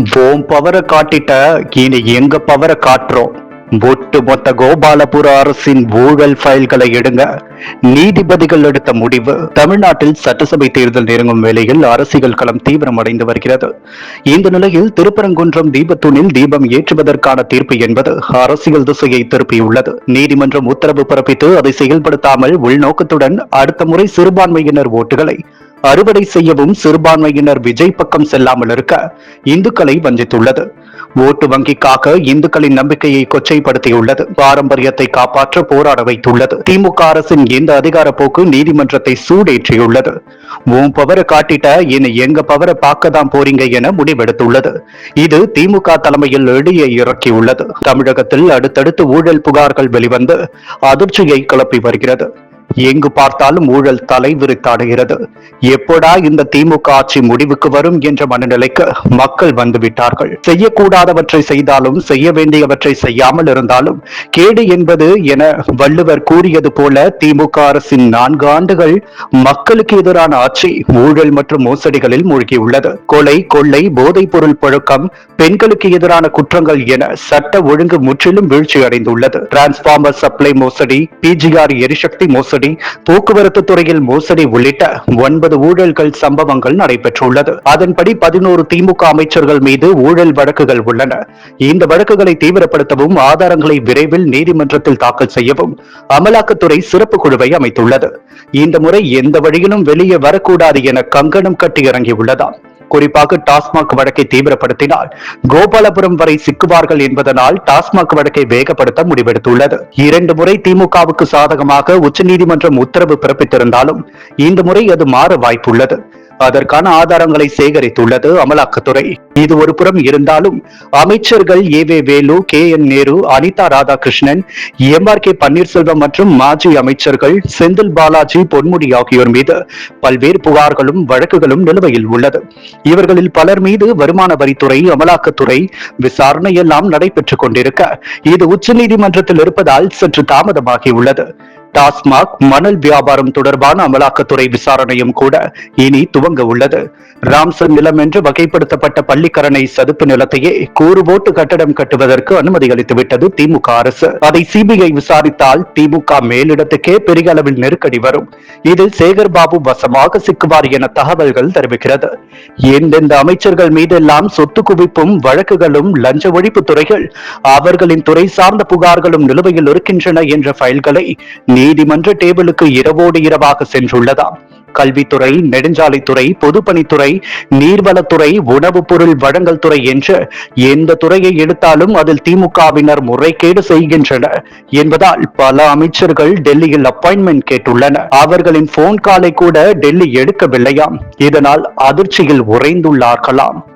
ஓம் பவர காட்டிட்ட இனி எங்க பவர காட்டுறோம் ஒட்டு மொத்த கோபாலபுர அரசின் ஊழல் ஃபைல்களை எடுங்க. நீதிபதிகள் எடுத்த முடிவு தமிழ்நாட்டில் சட்டசபை தேர்தல் நெருங்கும் வேளையில் அரசியல் களம் தீவிரமடைந்து வருகிறது. இந்த நிலையில் திருப்பரங்குன்றம் தீபத்தூணில் தீபம் ஏற்றுவதற்கான தீர்ப்பு என்பது அரசியல் திசையை திருப்பியுள்ளது. நீதிமன்றம் உத்தரவு பிறப்பித்து அதை செயல்படுத்தாமல் உள்நோக்கத்துடன் அடுத்த முறை சிறுபான்மையினர் ஓட்டுகளை அறுவடை செய்யவும் சிறுபான்மையினர் விஜய் பக்கம் செல்லாமல் இருக்க இந்துக்களை வஞ்சித்துள்ளது. ஓட்டு வங்கிக்காக இந்துக்களின் நம்பிக்கையை கொச்சைப்படுத்தியுள்ளது. பாரம்பரியத்தை காப்பாற்ற போராட வைத்துள்ளது. திமுக அரசின் இந்த அதிகார போக்கு நீதிமன்றத்தை சூடேற்றியுள்ளது. உன் பவரை காட்டிட்ட இனி எங்க பவரை பார்க்க தான் போறீங்க என முடிவெடுத்துள்ளது. இது திமுக தலைமையில் எளிய இறக்கியுள்ளது. தமிழகத்தில் அடுத்தடுத்து ஊழல் புகார்கள் வெளிவந்து அதிர்ச்சியை கிளப்பி வருகிறது. எங்கு பார்த்தாலும் ஊழல் தலைவிரித்தாடுகிறது. எப்போடா இந்த திமுக ஆட்சி முடிவுக்கு வரும் என்ற மனநிலைக்கு மக்கள் வந்துவிட்டார்கள். செய்யக்கூடாதவற்றை செய்தாலும் செய்ய வேண்டியவற்றை செய்யாமல் இருந்தாலும் கேடு என்பது என வள்ளுவர் கூறியது போல திமுக அரசின் நான்கு ஆண்டுகள் மக்களுக்கு எதிரான ஆட்சி ஊழல் மற்றும் மோசடிகளில் மூழ்கியுள்ளது. கொலை கொள்ளை போதைப் பொருள் பழக்கம் பெண்களுக்கு எதிரான குற்றங்கள் என சட்ட ஒழுங்கு முற்றிலும் வீழ்ச்சி அடைந்துள்ளது டிரான்ஸ்பார்மர் சப்ளை மோசடி பிஜிஆர் எரிசக்தி மோசடி போக்குவரத்து துறையில் மோசடி உள்ளிட்ட ஒன்பது ஊழல்கள் சம்பவங்கள் நடைபெற்றுள்ளது. அதன்படி பதினோரு திமுக அமைச்சர்கள் மீது ஊழல் வழக்குகள் உள்ளன. இந்த வழக்குகளை தீவிரப்படுத்தவும் ஆதாரங்களை விரைவில் நீதிமன்றத்தில் தாக்கல் செய்யவும் அமலாக்கத்துறை சிறப்பு குழுவை அமைத்துள்ளது. இந்த முறை எந்த வழியிலும் வெளியே வரக்கூடாது என கங்கணம் கட்டி இறங்கியுள்ளதாம். குறிப்பாக டாஸ்மாக் வழக்கை தீவிரப்படுத்தினால் கோபாலபுரம் வரை சிக்குவார்கள் என்பதனால் டாஸ்மாக் வழக்கை வேகப்படுத்த முடிவெடுத்துள்ளது. இரண்டு முறை திமுகவுக்கு சாதகமாக உச்சநீதிமன்றம் உத்தரவு பிறப்பித்திருந்தாலும் இந்த முறை அது மாற வாய்ப்புள்ளது. அதற்கான ஆதாரங்களை சேகரித்துள்ளது அமலாக்கத்துறை. இது ஒரு புறம் இருந்தாலும் அமைச்சர்கள் A V Velu K N Nehru Anitha Radhakrishnan M R K Panneerselvam மற்றும் மாஜி அமைச்சர்கள் செந்தில் பாலாஜி பொன்முடி ஆகியோர் மீது பல்வேறு புகார்களும் வழக்குகளும் நிலுவையில் உள்ளது. இவர்களில் பலர் மீது வருமான வரித்துறை அமலாக்கத்துறை விசாரணை எல்லாம் நடைபெற்றுக் கொண்டிருக்க இது உச்சநீதிமன்றத்தில் இருப்பதால் சற்று தாமதமாகியுள்ளது. டாஸ்மாக் மணல் வியாபாரம் தொடர்பான அமலாக்கத்துறை விசாரணையும் கூட இனி துவங்க உள்ளது. ராம்சன் நிலம் என்று வகைப்படுத்தப்பட்ட பள்ளிக்கரணை சதுப்பு நிலத்தையே கூறு போட்டு கட்டடம் கட்டுவதற்கு அனுமதி அளித்துவிட்டது திமுக அரசு. அதை சிபிஐ விசாரித்தால் திமுக மேலிடத்துக்கே பெரிய அளவில் நெருக்கடி வரும். இதில் சேகர் பாபு வசமாக சிக்குவார் என தகவல்கள் தெரிவிக்கிறது. எந்தெந்த அமைச்சர்கள் மீதெல்லாம் சொத்து குவிப்பும் வழக்குகளும் லஞ்ச ஒழிப்பு துறைகள் அவர்களின் துறை சார்ந்த புகார்களும் நிலுவையில் இருக்கின்றன என்ற ஃபைல்களை நீதிமன்ற டேபிளுக்கு இரவோடு இரவாக சென்றுள்ளதாம் கல்வித்துறை நெடுஞ்சாலைத்துறை பொதுப்பணித்துறை நீர்வளத்துறை உணவுப் பொருள் வழங்கல் துறை என்று எந்த துறையை எடுத்தாலும் அதில் திமுகவினர் முறைகேடு செய்கின்றனர் என்பதால் பல அமைச்சர்கள் டெல்லியில் அப்பாயின்மெண்ட் கேட்டுள்ளனர். அவர்களின் போன் காலை கூட டெல்லி எடுக்கவில்லையாம். இதனால் அதிர்ச்சியில் உறைந்துள்ளார்களாம்.